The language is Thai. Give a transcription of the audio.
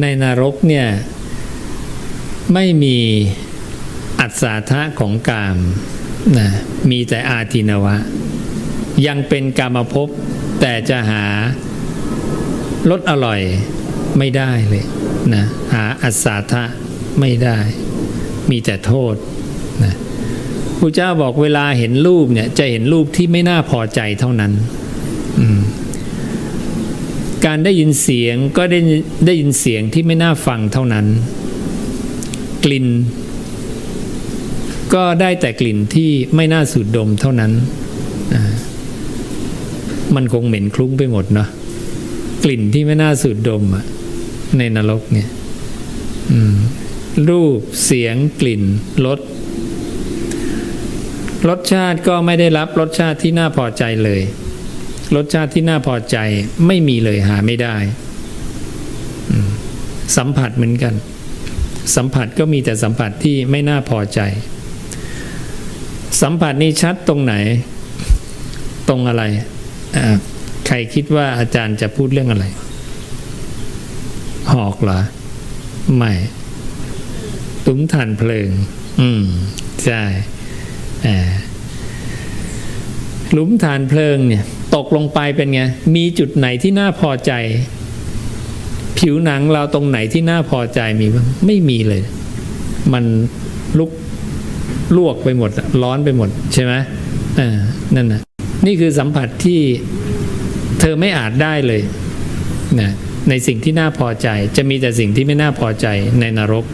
ในนรกเนี่ย ไม่มีอัศาทะของกามนะมีแต่อาทินวะ ยังเป็นกามภพแต่จะหารสอร่อยไม่ได้เลยนะหาอัศาทะไม่ได้ มีแต่โทษนะพระเจ้าบอกเวลาเห็นรูปเนี่ยจะเห็นรูปที่ไม่น่าพอใจเท่านั้น อืม การได้ยินเสียงก็ได้ได้ยินเสียงที่ไม่น่าฟังเท่านั้น กลิ่น ก็ได้แต่กลิ่นที่ไม่น่าสูดดมเท่านั้น มันคงเหม็นคลุ้งไปหมดเนาะกลิ่นที่ไม่น่าสูดดมอะในนรกเนี่ยรูปเสียงกลิ่นรสรสชาติก็ไม่ได้รับรสชาติที่น่าพอใจเลย รสชาติที่น่าพอใจไม่มีเลยหาไม่ได้ สัมผัสเหมือนกัน สัมผัสก็มีแต่สัมผัสที่ไม่น่าพอใจ สัมผัสนี้ชัดตรงไหน ตรงอะไร ใครคิดว่าอาจารย์จะพูดเรื่องอะไร หอกเหรอ ไม่ ตุ้มถ่านเพลิง อืม ใช่หลุมฐานเพลิงเนี่ย ตกลงไปเป็นไง มีจุดไหนที่น่าพอใจ ผิวหนังเราตรงไหนที่น่าพอใจมีบ้างไม่มีเลย มันลุกลวกไปหมด ร้อนไปหมดใช่ไหมอ่านั่นนะนี่คือสัมผัสที่เธอไม่อาจได้เลยนะในสิ่งที่น่าพอใจ จะมีแต่สิ่งที่ไม่น่าพอใจในนรก